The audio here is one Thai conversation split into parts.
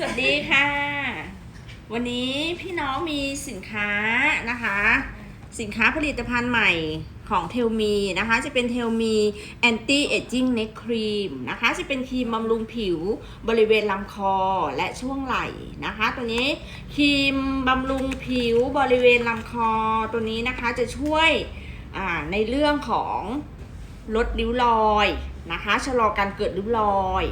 สวัสดีค่ะ วันนี้พี่น้องมีสินค้านะคะ สินค้าผลิตภัณฑ์ใหม่ของเทลมีนะคะ จะเป็นเทลมีแอนตี้เอจจิ้งเน k ครีมนะคะ จะเป็นครีมบำรุงผิวบริเวณลำคอและช่วงไหล่นะคะ ตัวนี้ครีมบำรุงผิวบริเวณลำคอตัวนี้นะคะจะช่วยในเรื่องของลดริ้วรอยนะคะชะลอการเกิดริ้วรอย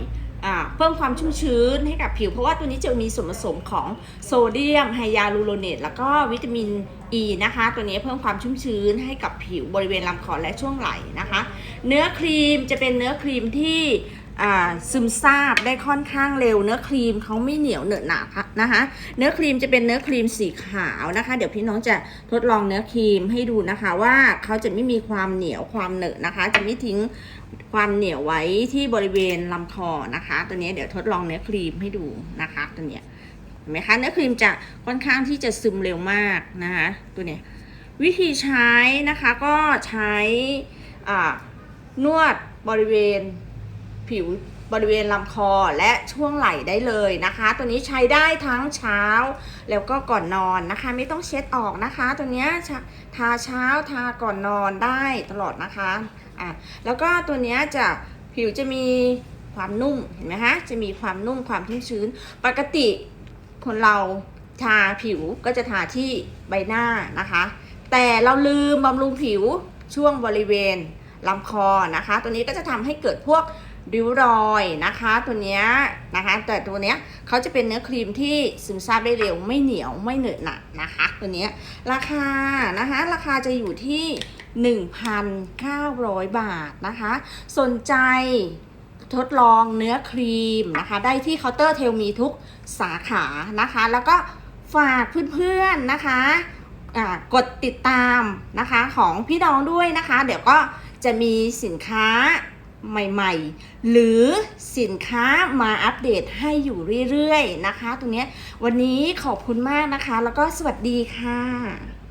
เพิ่มความชุ่มชื้นให้กับผิว เพราะว่าตัวนี้จะมีส่วนผสมของโซเดียมไฮยาลูโรเนตแล้วก็วิตามินอ e ีนะคะ ตัวนี้เพิ่มความชุ่มชื้นให้กับผิวบริเวณลำคอและช่วงไหล่นะคะ เนื้อครีมจะเป็นเนื้อครีมที่ ซึมซาบได้ค่อนข้างเร็ว เนื้อครีมเขาไม่เหนียวเหนอะหนานะคะเนื้อครีมจะเป็นเนื้อครีมสีขาวนะคะ เดี๋ยวพี่น้องจะทดลองเนื้อครีมให้ดูนะคะ ว่าเขาจะไม่มีความเหนียวความเหนอะนะคะ จะไม่ทิ้งความเหนียวไว้ที่บริเวณลำคอนะคะ ตัวนี้เดี๋ยวทดลองเนื้อครีมให้ดูนะคะ ตัวเนี้ยเห็นไหมคะเนื้อครีมจะค่อนข้างที่จะซึมเร็วมากนะคะตัวเนี้ยวิธีใช้นะคะก็ใช้นวดบริเวณ ผิวบริเวณลำคอและช่วงไหล่ได้เลยนะคะ ตัวนี้ใช้ได้ทั้งเช้า แล้วก็ก่อนนอนนะคะ ไม่ต้องเช็ดออกนะคะ ตัวนี้ทาเช้าทาก่อนนอนได้ตลอดนะคะอะแล้วก็ตัวนี้จะผิวจะมีความนุ่มเห็นไหมคะจะมีความนุ่มความชุ่มชื้น ปกติคนเราทาผิวก็จะทาที่ใบหน้านะคะ แต่เราลืมบำรุงผิวช่วงบริเวณลำคอนะคะ ตัวนี้ก็จะทำให้เกิดพวก ริ้วรอยนะคะตัวเนี้ยนะคะ แต่ตัวเนี้ยเขาจะเป็นเนื้อครีมที่ซึมซาบได้เร็วไม่เหนียวไม่เหนอะหนะนะคะ ตัวเนี้ยราคานะคะราคาจะอยู่ที่ 1,900 บาทนะคะ สนใจทดลองเนื้อครีมนะคะ ได้ที่เคาน์เตอร์เทลมีทุกสาขานะคะ แล้วก็ฝากเพื่อนๆนะคะกดติดตามนะคะของพี่น้องด้วยนะคะ เดี๋ยวก็จะมีสินค้า ใหม่ๆ หรือสินค้ามาอัปเดตให้อยู่เรื่อยๆนะคะ ตรงนี้วันนี้ขอบคุณมากนะคะ แล้วก็สวัสดีค่ะ